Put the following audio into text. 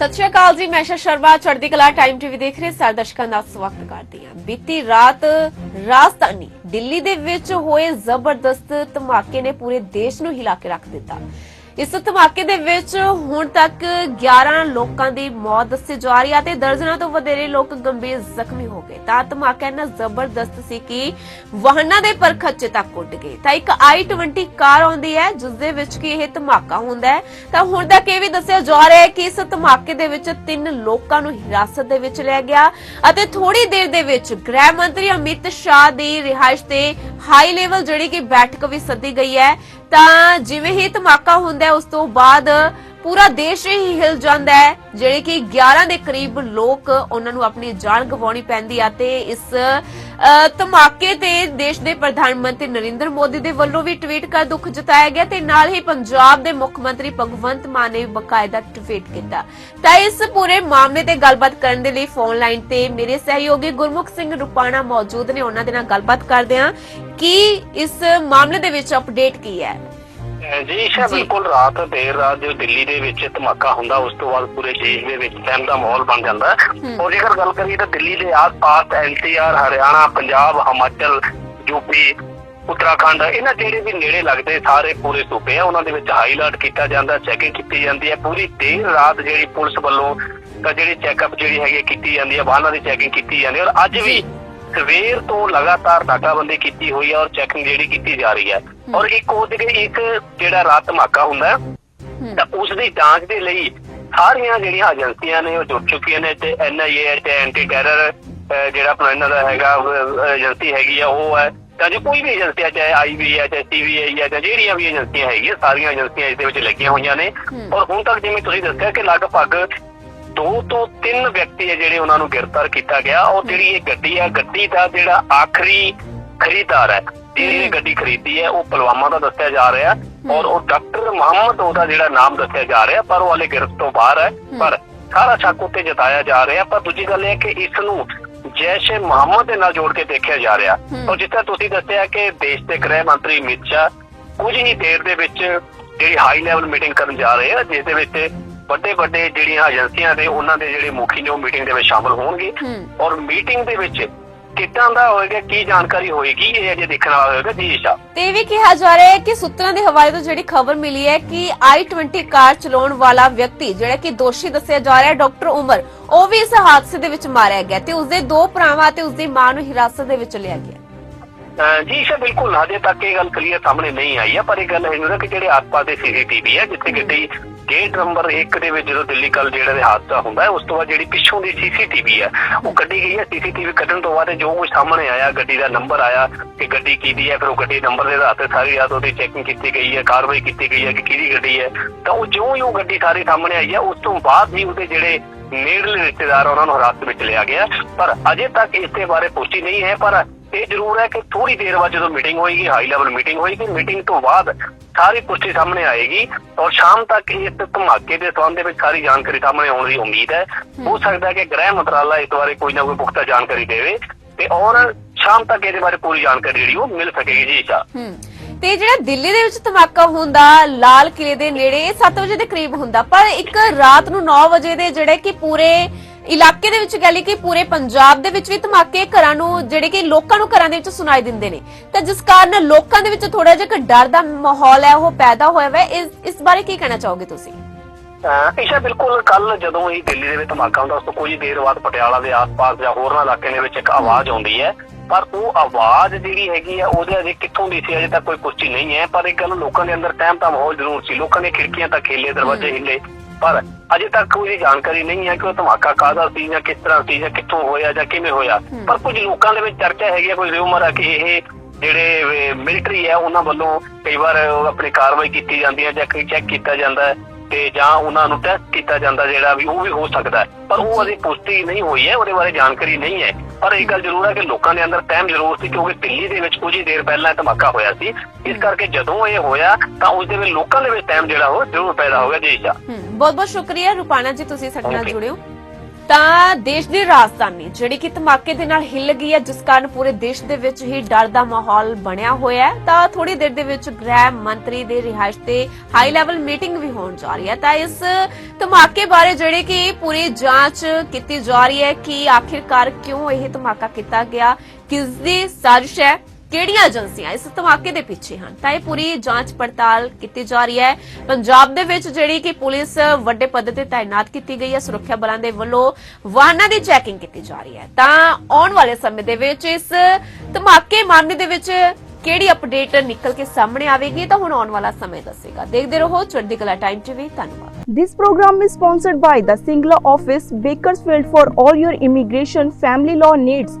ਸਤਿ ਸ਼੍ਰੀ ਅਕਾਲ ਜੀ, ਮੈਂ ਸ਼ਾ ਸ਼ਰਮਾ, ਚੜ੍ਹਦੀ ਕਲਾ ਟਾਈਮ ਟੀਵੀ ਦੇਖ ਰਹੇ ਸਾਰੇ ਦਰਸ਼ਕਾਂ ਦਾ ਸਵਾਗਤ ਕਰਦੀ ਹਾਂ। ਬੀਤੀ ਰਾਤ ਰਾਜਧਾਨੀ ਦਿੱਲੀ ਦੇ ਵਿੱਚ ਹੋਏ ਜ਼ਬਰਦਸਤ ਧਮਾਕੇ ਨੇ ਪੂਰੇ ਦੇਸ਼ ਨੂੰ ਹਿਲਾ ਕੇ ਰੱਖ ਦਿੱਤਾ। ਇਸ ਧਮਾਕੇ ਦੇ ਵਿੱਚ ਹੁਣ ਤੱਕ 11 ਲੋਕਾਂ ਦੀ ਮੌਤ ਦੱਸੀ ਜਾ ਰਹੀ ਹੈ ਤੇ ਦਰਜਨਾਂ ਤੋਂ ਵਧੇਰੇ ਲੋਕ ਗੰਭੀਰ ਜ਼ਖਮੀ ਹੋ ਗਏ। ਤਾਂ ਧਮਾਕਾ ਇੰਨਾ ਜ਼ਬਰਦਸਤ ਸੀ ਕਿ ਵਾਹਨਾਂ ਦੇ ਪਰਖੱਚੇ ਤੱਕ ਉੱਡ ਗਏ। ਤਾਂ ਇੱਕ i20 ਕਾਰ ਆਉਂਦੀ ਹੈ, ਜਿਸ ਦੇ ਵਿੱਚ ਕਿ ਇਹ ਧਮਾਕਾ ਹੁੰਦਾ ਹੈ। ਤਾਂ ਹੁਣ ਤੱਕ ਇਹ ਵੀ ਦੱਸਿਆ ਜਾ ਰਿਹਾ ਹੈ ਕਿ ਇਸ ਧਮਾਕੇ ਦੇ ਵਿੱਚ ਤਿੰਨ ਲੋਕਾਂ ਨੂੰ ਹਿਰਾਸਤ ਦੇ ਵਿੱਚ ਲਿਆ ਗਿਆ ਅਤੇ ਥੋੜੀ ਦੇਰ ਦੇ ਵਿੱਚ ਗ੍ਰਹਿ ਮੰਤਰੀ ਅਮਿਤ ਸ਼ਾਹ ਦੀ ਰਿਹਾਇਸ਼ ਤੇ ਹਾਈ ਲੈਵਲ ਜਿਹੜੀ ਕਿ ਬੈਠਕ ਵੀ ਸੱਦੀ ਗਈ ਹੈ। ਤਾਂ ਜਿਵੇਂ ਹੀ ਧਮਾਕਾ ਹੁੰਦਾ ਹੈ, ਉਸ ਤੋਂ ਬਾਅਦ ਪੂਰਾ ਦੇਸ਼ ਹੀ ਹਿਲ ਜਾਂਦਾ ਹੈ ਜਿਹੜੇ ਕਿ 11 ਦੇ ਕਰੀਬ ਲੋਕ ਉਹਨਾਂ ਨੂੰ ਆਪਣੀ ਜਾਨ ਗਵਾਉਣੀ ਪੈਂਦੀ ਆ ਤੇ ਇਸ ਧਮਾਕੇ ਤੇ ਦੇਸ਼ ਦੇ ਪ੍ਰਧਾਨ ਮੰਤਰੀ ਨਰਿੰਦਰ ਮੋਦੀ ਦੇ ਵੱਲੋਂ ਵੀ ਟਵੀਟ ਕਰ ਦੁੱਖ ਜਤਾਇਆ ਗਿਆ ਤੇ ਨਾਲ ਹੀ ਪੰਜਾਬ ਦੇ ਮੁੱਖ ਮੰਤਰੀ ਭਗਵੰਤ ਮਾਨ ਨੇ ਵੀ ਬਕਾਇਦਾ ਟਵੀਟ ਕੀਤਾ। ਤਾਂ ਇਸ ਪੂਰੇ ਮਾਮਲੇ ਤੇ ਗੱਲਬਾਤ ਕਰਨ ਦੇ ਲਈ ਫੋਨ ਲਾਈਨ ਤੇ ਮੇਰੇ ਸਹਿਯੋਗੀ ਗੁਰਮੁਖ ਸਿੰਘ ਰੁਪਾਣਾ ਮੌਜੂਦ ਨੇ। ਉਹਨਾਂ ਦੇ ਨਾਲ ਗੱਲਬਾਤ ਕਰਦੇ ਹਾਂ ਕਿ ਇਸ ਮਾਮਲੇ ਦੇ ਵਿੱਚ ਅਪਡੇਟ ਕੀ ਹੈ। ਜੀ ਸ਼ਾ ਜੀ। ਬਿਲਕੁਲ ਰਾਤ ਦੇਰ ਰਾਤ ਜੋ ਦਿੱਲੀ ਦੇ ਵਿੱਚ ਧਮਾਕਾ ਹੁੰਦਾ ਉਸ ਤੋਂ ਬਾਅਦ ਪੂਰੇ ਦੇਸ਼ ਦੇ ਵਿੱਚ ਸਹਿਮ ਦਾ ਮਾਹੌਲ ਬਣ ਜਾਂਦਾ ਹੈ। ਹੂੰ। ਔਰ ਜੇਕਰ ਗੱਲ ਕਰੀਏ ਤਾਂ ਦਿੱਲੀ ਦੇ ਆਸ-ਪਾਸ ਐਨਸੀਆਰ ਹਰਿਆਣਾ ਪੰਜਾਬ ਹਿਮਾਚਲ ਯੂਪੀ ਉੱਤਰਾਖੰਡ ਇਹਨਾਂ ਜਿਹੜੇ ਵੀ ਨੇੜੇ ਲੱਗਦੇ ਸਾਰੇ ਪੂਰੇ ਸੂਬੇ ਆ ਉਹਨਾਂ ਦੇ ਵਿੱਚ ਹਾਈ ਅਲਰਟ ਕੀਤਾ ਜਾਂਦਾ ਚੈਕਿੰਗ ਕੀਤੀ ਜਾਂਦੀ ਹੈ ਪੂਰੀ ਦੇਰ ਰਾਤ ਜਿਹੜੀ ਪੁਲਿਸ ਵੱਲੋਂ ਤਾਂ ਜਿਹੜੀ ਚੈੱਕਅਪ ਜਿਹੜੀ ਹੈਗੀ ਕੀਤੀ ਜਾਂਦੀ ਹੈ ਵਾਹਨਾਂ ਦੀ ਚੈਕਿੰਗ ਕੀਤੀ ਜਾਂਦੀ ਹੈ ਔਰ ਅੱਜ ਵੀ ਸਵੇਰ ਤੋਂ ਲਗਾਤਾਰ ਨਾਕਾਬੰਦੀ ਕੀਤੀ ਹੋਈ ਹੈ ਔਰ ਚੈਕਿੰਗ ਜਿਹੜੀ ਕੀਤੀ ਜਾ ਰਹੀ ਹੈ। ਔਰ ਇੱਕ ਉਹ ਜਿਹੜੇ ਇੱਕ ਜਿਹੜਾ ਰਾਤ ਧਮਾਕਾ ਹੁੰਦਾ ਤਾਂ ਉਸ ਦੀ ਜਾਂਚ ਦੇ ਲਈ ਸਾਰੀਆਂ ਜਿਹੜੀਆਂ ਏਜੰਸੀਆਂ ਨੇ ਉਹ ਜੁੜ ਚੁੱਕੀਆਂ ਨੇ ਤੇ ਐਨਆਈਏ ਤੇ ਐਂਟੀ ਟੈਰਰ ਜਿਹੜਾ ਆਪਣਾ ਇਹਨਾਂ ਦਾ ਹੈਗਾ ਏਜੰਸੀ ਹੈਗੀ ਆ ਉਹ ਹੈ। ਤਾਂ ਜੇ ਕੋਈ ਵੀ ਏਜੰਸੀ ਹੈ ਚਾਹੇ ਆਈਬੀ ਹੈ ਚਾਹੇ ਸੀਬੀਆਈ ਹੈ ਜਾਂ ਜਿਹੜੀਆਂ ਵੀ ਏਜੰਸੀਆਂ ਹੈਗੀਆਂ ਸਾਰੀਆਂ ਏਜੰਸੀਆਂ ਇਸ ਦੇ ਵਿੱਚ ਲੱਗੀਆਂ ਹੋਈਆਂ ਨੇ। ਔਰ ਹੁਣ ਤੱਕ ਜਿਵੇਂ ਤੁਸੀਂ ਦੱਸਿਆ ਕਿ ਲਗਭਗ ਦੋ ਤੋਂ ਤਿੰਨ ਵਿਅਕਤੀ ਹੈ ਜਿਹੜੇ ਉਹਨਾਂ ਨੂੰ ਗ੍ਰਿਫਤਾਰ ਕੀਤਾ ਗਿਆ। ਉਹ ਜਿਹੜੀ ਇਹ ਗੱਡੀ ਹੈ ਗੱਡੀ ਦਾ ਜਿਹੜਾ ਆਖਰੀ ਖਰੀਦਦਾਰ ਹੈ ਜਿਹਨੇ ਇਹ ਗੱਡੀ ਖਰੀਦੀ ਹੈ ਉਹ ਪੁਲਵਾਮਾ ਦਾ ਦੱਸਿਆ ਜਾ ਰਿਹਾ ਔਰ ਉਹ ਡਾਕਟਰ ਮੁਹੰਮਦ ਉਹਦਾ ਜਿਹੜਾ ਨਾਮ ਦੱਸਿਆ ਜਾ ਰਿਹਾ ਪਰ ਉਹ ਹਲੇ ਗ੍ਰਿਫਤ ਤੋਂ ਬਾਹਰ ਹੈ। ਪਰ ਸਾਰਾ ਸ਼ੱਕ ਉੱਤੇ ਜਤਾਇਆ ਜਾ ਰਿਹਾ ਪਰ ਦੂਜੀ ਗੱਲ ਇਹ ਹੈ ਕਿ ਇਸ ਨੂੰ ਜੈਸ਼ ਮੁਹੰਮਦ ਦੇ ਨਾਲ ਜੋੜ ਕੇ ਦੇਖਿਆ ਜਾ ਰਿਹਾ। ਔਰ ਜਿਸ ਤਰ੍ਹਾਂ ਤੁਸੀਂ ਦੱਸਿਆ ਕਿ ਦੇਸ਼ ਦੇ ਗ੍ਰਹਿ ਮੰਤਰੀ ਸ਼ਾਹ ਕੁਝ ਹੀ ਦੇਰ ਦੇ ਵਿੱਚ ਜਿਹੜੀ ਹਾਈ ਲੈਵਲ ਮੀਟਿੰਗ ਕਰਨ ਜਾ ਰਹੇ ਆ ਜਿਸ ਦੇ ਵਿੱਚ ਵੱਡੇ ਵੱਡੇ ਜਿਹੜੀਆਂ ਏਜੰਸੀਆਂ ਦੇ ਉਹਨਾਂ ਦੇ ਜਿਹੜੇ ਮੁਖੀ ਨੇ ਉਹ ਮੀਟਿੰਗ ਦੇ ਵਿੱਚ ਸ਼ਾਮਲ ਹੋਣਗੇ। ਔਰ ਮੀਟਿੰਗ ਦੇ ਵਿੱਚ ਕਿੱਦਾਂ ਦਾ ਹੋਏਗਾ ਕੀ ਜਾਣਕਾਰੀ ਹੋਏਗੀ ਇਹ ਅਜੇ ਦੇਖਣ ਵਾਲਾ ਹੋਏਗਾ ਜੀ ਈਸ਼ਾ ਤੇ ਵੀ ਕਿਹਾ ਜਾ ਰਿਹਾ ਹੈ ਕਿ ਸੂਤਰਾਂ ਦੇ ਹਵਾਲੇ ਤੋਂ ਜਿਹੜੀ ਖਬਰ ਮਿਲੀ ਹੈ ਕਿ i20 ਕਾਰ ਚਲਾਉਣ ਵਾਲਾ ਵਿਅਕਤੀ ਜਿਹੜਾ ਕਿ ਦੋਸ਼ੀ ਦੱਸਿਆ ਜਾ ਰਿਹਾ ਹੈ ਡਾਕਟਰ ਉਮਰ ਉਹ ਵੀ ਇਸ ਹਾਦਸੇ ਦੇ ਵਿੱਚ ਮਾਰਿਆ ਗਿਆ ਤੇ ਉਸਦੇ ਦੋ ਭਰਾਵਾਂ ਤੇ ਉਸਦੀ ਮਾਂ ਨੂੰ ਹਿਰਾਸਤ ਦੇ ਵਿੱਚ ਲਿਆ ਗਿਆ। ਜੀ ਈਸ਼ਾ ਬਿਲਕੁਲ ਹਜੇ ਤੱਕ ਇਹ ਗੱਲ ਕਲੀਅਰ ਸਾਹਮਣੇ ਨਹੀਂ ਆਈ ਹੈ ਪਰ ਇਹ ਗੱਲ ਹੈ ਕਿ ਜਿਹੜੇ ਆਸ-ਪਾਸ ਦੇ ਸੀਸੀਟੀਵੀ ਹੈ ਜਿੱਥੇ ਗੱਡੀ ਗੇਟ ਨੰਬਰ 1 ਦੇ ਵਿੱਚ ਜਦੋਂ ਦਿੱਲੀ ਕੱਲ ਜਿਹੜਾ ਇਹ ਹਾਦਸਾ ਹੁੰਦਾ ਹੈ, ਉਸ ਤੋਂ ਬਾਅਦ ਜਿਹੜੀ ਪਿੱਛੋਂ ਦੀ ਸੀਸੀਟੀਵੀ ਹੈ, ਉਹ ਕੱਢੀ ਗਈ ਹੈ। ਸੀਸੀਟੀਵੀ ਕੱਢਣ ਤੋਂ ਬਾਅਦ ਜੋ ਕੁਝ ਸਾਹਮਣੇ ਆਇਆ, ਗੱਡੀ ਦਾ ਨੰਬਰ ਆਇਆ ਕਿ ਗੱਡੀ ਕਿਹਦੀ ਹੈ, ਫਿਰ ਉਹ ਗੱਡੀ ਨੰਬਰ ਦੇ ਆਧਾਰ ਤੇ ਸਾਰੀ ਰਾਤ ਉਹਦੀ ਚੈਕਿੰਗ ਕੀਤੀ ਗਈ ਹੈ, ਕਾਰਵਾਈ ਕੀਤੀ ਗਈ ਹੈ ਕਿ ਕਿਹਦੀ ਗੱਡੀ ਹੈ। ਤਾਂ ਉਹ ਜਿਉਂ ਹੀ ਉਹ ਗੱਡੀ ਸਾਰੀ ਸਾਹਮਣੇ ਆਈ ਹੈ, ਉਸ ਤੋਂ ਬਾਅਦ ਹੀ ਉਹਦੇ ਜਿਹੜੇ ਨੇੜਲੇ ਰਿਸ਼ਤੇਦਾਰ ਉਹਨਾਂ ਨੂੰ ਹਿਰਾਸਤ ਵਿੱਚ ਲਿਆ ਗਿਆ ਪਰ ਅਜੇ ਤੱਕ ਇਸ ਦੇ ਬਾਰੇ ਪੁਸ਼ਟੀ ਨਹੀਂ ਹੈ, ਪਰ ਇਹ ਜ਼ਰੂਰ ਹੈ ਕਿ ਥੋੜੀ ਦੇਰ ਬਾਅਦ ਜਦੋਂ ਮੀਟਿੰਗ ਹੋਏਗੀ ਹਾਈ ਲੈਵਲ ਮੀਟਿੰਗ ਹੋਏਗੀ ਮੀਟਿੰਗ ਤੋਂ ਬਾਅਦ ਸਾਰੀ ਪੁਸ਼ਟੀ ਸਾਹਮਣੇ ਆਏਗੀ ਔਰ ਸ਼ਾਮ ਤੱਕ ਇਸ ਧਮਾਕੇ ਦੇ ਸੰਬੰਧ ਦੇ ਵਿੱਚ ਸਾਰੀ ਜਾਣਕਾਰੀ ਸਾਹਮਣੇ ਆਉਣ ਦੀ ਉਮੀਦ ਹੈ। ਹੋ। ਸਕਦਾ ਹੈ ਕਿ ਗ੍ਰਹਿ ਮੰਤਰਾਲਾ ਇਸ ਬਾਰੇ ਕੋਈ ਨਾ ਕੋਈ ਪੁਖਤਾ ਜਾਣਕਾਰੀ ਦੇਵੇ ਤੇ ਔਰ ਸ਼ਾਮ ਤੱਕ ਇਹਦੇ ਬਾਰੇ ਪੂਰੀ ਜਾਣਕਾਰੀ ਜਿਹੜੀ ਉਹ ਮਿਲ ਸਕੇਗੀ ਜੀ ਹੂੰ। ਤੇ ਜਿਹੜਾ ਦਿੱਲੀ ਦੇ ਵਿੱਚ ਧਮਾਕਾ ਹੁੰਦਾ ਲਾਲ ਕਿਲੇ ਦੇ ਨੇੜੇ ਇਹ 7 ਵਜੇ ਦੇ ਕਰੀਬ ਹੁੰਦਾ ਪਰ ਇੱਕ ਰਾਤ ਨੂੰ 9 ਵਜੇ ਦੇ ਜਿਹੜੇ ਕਿ ਪੂਰੇ ਇਲਾਕੇ ਦੇ ਵਿੱਚ ਕਹਿ ਲਈ ਕਿ ਪੂਰੇ ਪੰਜਾਬ ਦੇ ਵਿੱਚ ਵੀ ਧਮਾਕੇ ਘਰਾਂ ਨੂੰ, ਜਿਹੜੇ ਕਿ ਲੋਕਾਂ ਨੂੰ ਘਰਾਂ ਦੇ ਵਿੱਚ ਸੁਣਾਈ ਦਿੰਦੇ ਨੇ। ਤਾਂ ਜਿਸ ਕਾਰਨ ਲੋਕਾਂ ਦੇ ਵਿੱਚ ਥੋੜਾ ਜਿਹਾ ਡਰ ਦਾ ਮਾਹੌਲ ਹੈ, ਉਹ ਪੈਦਾ ਹੋਇਆ ਹੈ। ਇਸ ਇਸ ਬਾਰੇ ਕੀ ਕਹਿਣਾ ਚਾਹੋਗੇ ਤੁਸੀਂ? ਅਹ ਬਿਲਕੁਲ ਕੱਲ ਜਦੋਂ ਹੀ ਦਿੱਲੀ ਦੇ ਵਿੱਚ ਧਮਾਕਾ ਹੁੰਦਾ, ਉਸ ਤੋਂ ਕੁਝ ਦੇਰ ਬਾਅਦ ਪਟਿਆਲਾ ਦੇ ਆਸ-ਪਾਸ ਜਾਂ ਹੋਰਨਾਂ ਇਲਾਕਿਆਂ ਦੇ ਵਿੱਚ ਇੱਕ ਆਵਾਜ਼ ਆਉਂਦੀ ਹੈ। ਪਰ ਉਹ ਆਵਾਜ਼ ਜਿਹੜੀ ਹੈਗੀ ਆ, ਉਹਦੇ ਅਜੇ ਕਿੱਥੋਂ ਦੀ ਸੀ, ਅਜੇ ਤੱਕ ਕੋਈ ਪੁਸ਼ਟੀ ਨਹੀਂ ਹੈ। ਪਰ ਇਹ ਗੱਲ ਲੋਕਾਂ ਦੇ ਅੰਦਰ ਟਾਈਮ ਤਾਂ ਮਾਹੌਲ ਜ਼ਰੂਰ ਸੀ। ਲੋਕਾਂ ਨੇ ਖਿੜਕੀਆਂ ਤੱਕ ਖੇਲੇ, ਦਰਵਾਜ਼ੇ ਹਿੱਲੇ। ਪਰ ਅਜੇ ਤੱਕ ਕੋਈ ਜਾਣਕਾਰੀ ਨਹੀਂ ਹੈ ਕਿ ਉਹ ਧਮਾਕਾ ਕਾਹਦਾ ਸੀ ਜਾਂ ਕਿਸ ਤਰ੍ਹਾਂ ਸੀ ਜਾਂ ਕਿੱਥੋਂ ਹੋਇਆ ਜਾਂ ਕਿਵੇਂ ਹੋਇਆ। ਪਰ ਕੁਝ ਲੋਕਾਂ ਦੇ ਵਿੱਚ ਚਰਚਾ ਹੈਗੀ ਆ ਕੋਈ ਰਿਊਮਰ ਆ ਕਿ ਇਹ ਜਿਹੜੇ ਮਿਲਟਰੀ ਹੈ ਉਹਨਾਂ ਵੱਲੋਂ ਕਈ ਵਾਰ ਆਪਣੀ ਕਾਰਵਾਈ ਕੀਤੀ ਜਾਂਦੀ ਹੈ ਜਾਂ ਕੋਈ ਚੈੱਕ ਕੀਤਾ ਜਾਂਦਾ ਹੈ ਤੇ ਜਾਂ ਉਹਨਾਂ ਨੂੰ ਟੈਸਟ ਕੀਤਾ ਜਾਂਦਾ ਜਿਹੜਾ ਵੀ ਉਹ ਵੀ ਹੋ ਸਕਦਾ ਹੈ। ਪਰ ਉਹ ਅਜੇ ਪੁਸ਼ਟੀ ਨਹੀਂ ਹੋਈ ਹੈ ਉਹਦੇ ਬਾਰੇ ਜਾਣਕਾਰੀ ਨਹੀਂ ਹੈ। ਪਰ ਇਹ ਗੱਲ ਜ਼ਰੂਰ ਹੈ ਕਿ ਲੋਕਾਂ ਦੇ ਅੰਦਰ ਟਾਈਮ ਜ਼ਰੂਰ ਸੀ ਕਿਉਂਕਿ ਦਿੱਲੀ ਦੇ ਵਿੱਚ ਕੁਝ ਹੀ ਦੇਰ ਪਹਿਲਾਂ ਧਮਾਕਾ ਹੋਇਆ ਸੀ। ਇਸ ਕਰਕੇ ਜਦੋਂ ਇਹ ਹੋਇਆ ਤਾਂ ਉਸ ਦੇ ਵਿੱਚ ਲੋਕਾਂ ਦੇ ਵਿੱਚ ਟਾਈਮ ਜਿਹੜਾ ਉਹ ਜ਼ਰੂਰ ਪੈਦਾ ਹੋ ਗਿਆ ਜੀ। ਜੀ ਹੂੰ ਬਹੁਤ ਬਹੁਤ ਸ਼ੁਕਰੀਆ ਰੁਪਾਣਾ ਜੀ ਤੁਸੀਂ ਸਾਡੇ ਨਾਲ Okay. ਜੁੜਿਓ ਤਾਂ ਦੇਸ਼ ਦੀ ਰਾਜਧਾਨੀ, ਜਿਹੜੀ ਕਿ ਧਮਾਕੇ ਦੇ ਨਾਲ ਹਿੱਲ ਗਈ ਹੈ, ਜਿਸ ਕਾਰਨ ਪੂਰੇ ਦੇਸ਼ ਦੇ ਵਿੱਚ ਹੀ ਡਰ ਦਾ ਮਾਹੌਲ ਬਣਿਆ ਹੋਇਆ ਹੈ, ਤਾਂ ਥੋੜੀ ਦੇਰ ਦੇ ਵਿੱਚ ਗ੍ਰਹਿ ਮੰਤਰੀ ਦੇ ਰਿਹਾਇਸ਼ ਤੇ ਹਾਈ ਲੈਵਲ ਮੀਟਿੰਗ ਵੀ ਹੋਣ ਜਾ ਰਹੀ ਹੈ। ਤਾਂ ਇਸ ਧਮਾਕੇ ਬਾਰੇ ਜਿਹੜੇ ਕਿ ਪੂਰੀ ਜਾਂਚ ਕੀਤੀ ਜਾ ਰਹੀ ਹੈ ਕਿ ਆਖਿਰਕਾਰ ਕਿਉਂ ਇਹ ਧਮਾਕਾ ਕੀਤਾ ਗਿਆ ਕਿਸ ਦੀ ਸਾਜ਼ਿਸ਼ ਹੈ? ਕਿਹੜੀਆਂ ਏਜੰਸੀਆਂ ਇਸ ਧਮਾਕੇ ਦੇ ਪਿੱਛੇ ਹਨ? ਤਾਂ ਇਹ ਪੂਰੀ ਜਾਂਚ ਪੜਤਾਲ ਕੀਤੀ ਜਾ ਰਹੀ ਹੈ। ਪੰਜਾਬ ਦੇ ਵਿੱਚ ਜਿਹੜੀ ਕਿ ਪੁਲਿਸ ਵੱਡੇ ਪੱਧਰ ਤੇ ਤਾਇਨਾਤ ਕੀਤੀ ਗਈ ਹੈ ਸੁਰੱਖਿਆ ਬਲਾਂ ਦੇ ਵੱਲੋਂ ਵਾਹਨਾਂ ਦੀ ਚੈਕਿੰਗ ਕੀਤੀ ਜਾ ਰਹੀ ਹੈ। ਤਾਂ ਆਉਣ ਵਾਲੇ ਸਮੇਂ ਦੇ ਵਿੱਚ ਇਸ ਧਮਾਕੇ ਮਾਮਲੇ ਦੇ ਵਿੱਚ ਕਿਹੜੀ ਅਪਡੇਟ ਨਿਕਲ ਕੇ ਸਾਹਮਣੇ ਆਵੇਗੀ ਤਾਂ ਹੁਣ ਆਉਣ ਵਾਲਾ ਸਮੇਂ ਦੱਸੇਗਾ। ਦੇਖਦੇ ਰਹੋ ਚੜ੍ਹਦੀ ਕਲਾ ਟਾਈਮ ਟੀਵੀ ਧੰਨਵਾਦ। This program is sponsored by the Singla Office, Bakersfield for all your immigration family law needs.